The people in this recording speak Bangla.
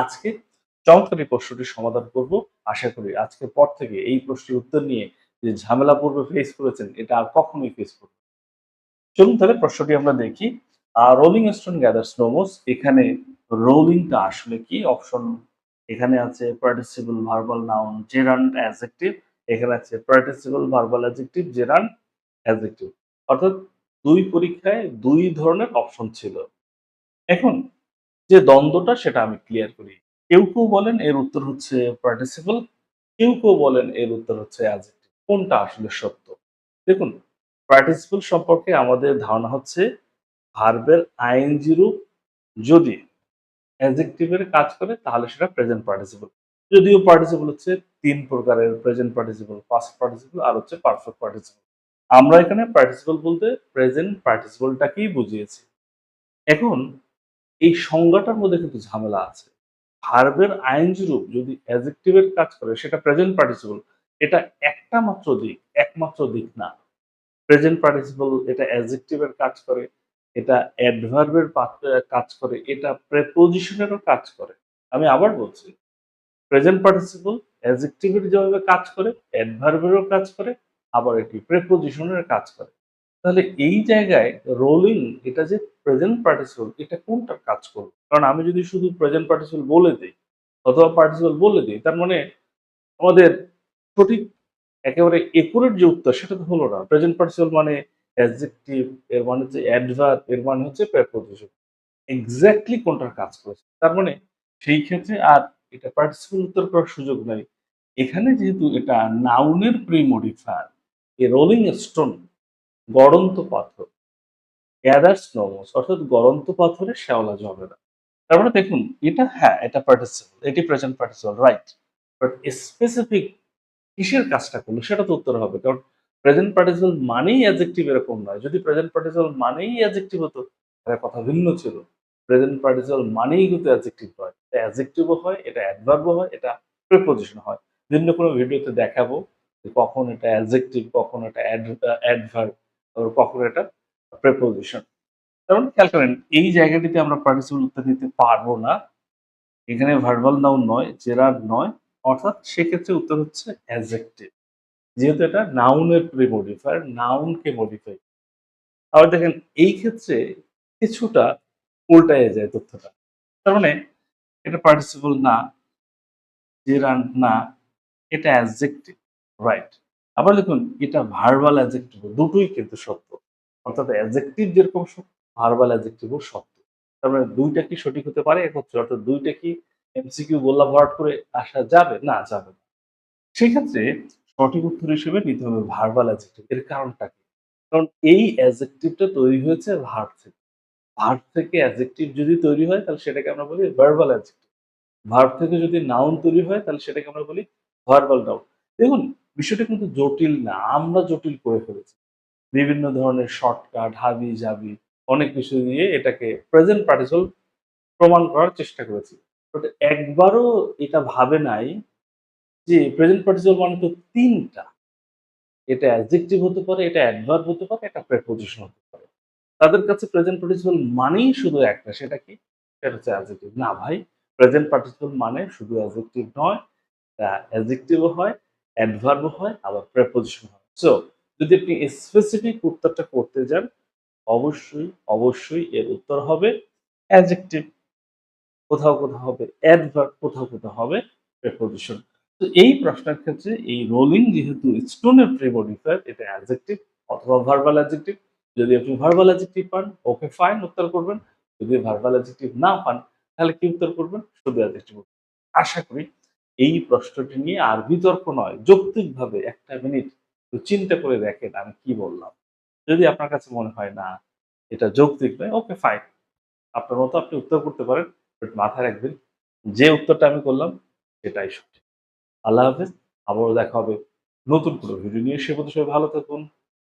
আজকে চমৎকার এই প্রশ্নটির সমাধান করব। আশা করি আজকের পর থেকে এই প্রশ্নের উত্তর নিয়ে যে ঝামেলা পূর্বে ফেস করেছেন, এটা আর কখনোই ফেস করবেন না। চলুন তাহলে প্রশ্নটি আমরা দেখি। রোলিং স্টোন গ্যাদার স্নোমোস এখানে রোলিংটা আসলে কি? অপশন এখানে আছে participle verbal noun gerund adjective এখানে আছে participle verbal adjective gerund adjective অর্থাৎ দুই পরীক্ষায় দুই ধরনের অপশন ছিল। এখন যে দ্বন্দ্বটা সেটা আমি ক্লিয়ার করি। কেউ কেউ বলেন এর উত্তর হচ্ছে পার্টিসিপল কেউ কেউ বলেন এর উত্তর হচ্ছে অ্যাডজেক্টিভ কোনটা আসলে সত্য? দেখুন পার্টিসিপল সম্পর্কে আমাদের ধারণা হচ্ছে ভার্বের আইএনজি রূপ যদি অ্যাডজেক্টিভের কাজ করে, তাহলে সেটা প্রেজেন্ট পার্টিসিপল যদিও পার্টিসিপল হচ্ছে তিন প্রকারের প্রেজেন্ট পার্টিসিপল পাস্ট পার্টিসিপল আর হচ্ছে পারফেক্ট পার্টিসিপল আমরা এখানে পার্টিসিপল বলতে প্রেজেন্ট পার্টিসিপলটাকেই বুঝিয়েছি। এখন এই সংজ্ঞাটার মধ্যে কিন্তু ঝামেলা আছে। ভার্বের আইনজি রূপ যদি অ্যাজেক্টিভের কাজ করে, সেটা প্রেজেন্ট পার্টিসিপল এটা একটা মাত্র দিক, একমাত্র দিক না। প্রেজেন্ট পার্টিসিপল এটা অ্যাজেক্টিভের কাজ করে, এটা অ্যাডভার্বের কাজ করে, এটা প্রেপোজিশনেরও কাজ করে। আমি আবার বলছি প্রেজেন্ট পার্টিসিপল অ্যাডজেক্টিভের যেভাবে কাজ করে অ্যাডভার্বেরও কাজ করে, আবার এটি প্রেপোজিশনের কাজ করে। তাহলে এই জায়গায় রোলিং এটা যে প্রেজেন্ট পার্টিসিপল এটা কোনটার কাজ করবে? কারণ আমি যদি শুধু প্রেজেন্ট পার্টিসিপল বলে দিই, অথবা পার্টিসিপল বলে দিই, তার মানে আমাদের সঠিক একেবারে একুরেট যে উত্তর, সেটা তো হলো না। প্রেজেন্ট পার্টিসিপল মানে অ্যাডজেক্টিভ এর মানে হচ্ছে অ্যাডভার্ব এর মানে হচ্ছে প্রেপোজিশন এক্স্যাক্টলি কোনটার কাজ করেছে? তার মানে সেই ক্ষেত্রে আর এটা পার্টিসিপল উত্তর করার সুযোগ নাই। এখানে যেহেতু এটা নাউনের pre modifier a rolling stone গড়ন্ত পাথর গ্যাদার স্নোমোস অর্থাৎ গড়ন্ত পাথরে শ্যাওলা জবে না। তার মানে দেখুন, এটা হ্যাঁ এটা পার্টিসিপল এটি present participle right but specific কিসের কাজটা করল, সেটা তো উত্তর হবে, কারণ প্রেজেন্ট পার্টিসিপল মানেই অ্যাডজেক্টিভ এরকম নয়। যদি প্রেজেন্ট পার্টিসিপল মানেই অ্যাডজেক্টিভ হতো, তাহলে কথা ভিন্ন ছিল। প্রেজেন্ট পার্টিসিপল মানেই কিন্তু অ্যাডজেক্টিভ হয়। এটা অ্যাডজেক্টিভও হয়, এটা অ্যাডভার্বও হয়, এটা প্রিপোজিশন হয়। ভিন্ন কোনো ভিডিওতে দেখাবো কখন এটা অ্যাডজেক্টিভ কখন এটা অ্যাডভার্ব কখন এটা প্রেপোজিশন কারণ খেয়াল করেন, এই জায়গাটিতে আমরা পার্টিসিপল উত্তর দিতে পারব না। এখানে ভার্বাল নাউন নয় জেরার নয়, অর্থাৎ সেক্ষেত্রে উত্তর হচ্ছে অ্যাডজেক্টিভ যেহেতু এটা নাউনের প্রি মডিফায়ার নাউনকে মডিফাই আবার দেখেন, এই ক্ষেত্রে কিছুটা উল্টায় যায় তথ্যটা। তার মানে এটা পার্টিসিপল না জেরান না, এটা অ্যাডজেক্টিভ রাইট আবার দেখুন, এটা ভার্বাল অ্যাজেক্টিভ দুটোই কিন্তু সত্য। অর্থাৎ অ্যাডজেক্টিভ যেরকম ভার্বাল অ্যাডজেক্টিভও সত্য। তার মানে দুইটা কি সঠিক হতে পারে? একত্রে অর্থাৎ দুইটা কি এমসিকিউ গোল্লা ভরাট করে আসা যাবে? না যাবে না। সেক্ষেত্রে সঠিক উত্তর হিসেবে নিতে হবে ভার্বাল অ্যাডজেক্টিভ এর কারণটা কি? কারণ এই অ্যাডজেক্টিভটা তৈরি হয়েছে ভার্ব থেকে। ভার্ব থেকে অ্যাডজেক্টিভ যদি তৈরি হয়, তাহলে সেটাকে আমরা বলি ভার্বাল অ্যাডজেক্টিভ ভার্ব থেকে যদি নাউন তৈরি হয়, তাহলে সেটাকে আমরা বলি ভার্বাল নাউন দেখুন, বিষয়টা কিন্তু জটিল না, আমরা জটিল করে ফেলেছি। বিভিন্ন ধরনের শর্টকাট হাবি জাবি অনেক কিছু নিয়ে এটাকে প্রেজেন্ট পার্টিসল প্রমাণ করার চেষ্টা করেছি। একবারও এটা ভাবে নাই যে প্রেজেন্ট পার্টিসল মানে তো তিনটা। এটা অ্যাডজেক্টিভ হতে পারে, এটা অ্যাডভার্ব হতে পারে, এটা প্রেপোজিশন হতে পারে। তাদের কাছে প্রেজেন্ট পার্টিসিপল মানেই শুধু একটা, সেটা কি? সেটা হচ্ছে অ্যাডজেক্টিভ না ভাই প্রেজেন্ট পার্টিসিপল মানে শুধু অ্যাডজেক্টিভ নয় অ্যাডজেক্টিভও হয় অ্যাডভার্বও হয়, আবার প্রেপোজিশন হয়। সো যদি আপনি স্পেসিফিক উত্তরটা করতে যান, অবশ্যই অবশ্যই এর উত্তর হবে অ্যাডজেক্টিভ কোথাও কোথাও হবে অ্যাডভার্ব কোথাও কোথাও হবে প্রেপোজিশন তো এই প্রশ্নের ক্ষেত্রে এই রোলিং যেহেতু স্টোনের প্রিমোডিফায়ার এটা অ্যাডজেক্টিভ অথবা ভার্বাল অ্যাডজেক্টিভ যদি আপনি ভার্বাল অ্যাডজেক্টিভ পান ওকে ফাইন উত্তর করবেন। যদি ভার্বাল অ্যাডজেক্টিভ না পান, তাহলে কি উত্তর করবেন? শুধু অ্যাডজেক্টিভ আশা করি এই প্রশ্নটি নিয়ে আর বিতর্ক নয়, যৌক্তিকভাবে একটা মিনিট চিন্তা করে দেখেন আমি কি বললাম। যদি আপনার কাছে মনে হয় না, এটা যৌক্তিক নয়, ওকে ফাইন আপনার মতো আপনি উত্তর করতে পারেন বাট মাথায় রাখবেন, যে উত্তরটা আমি করলাম, সেটাই সঠিক। আল্লাহ হাফেজ, আবারও দেখা হবে নতুন কোনো ভিডিও নিয়ে। সে সবাই ভালো থাকুন।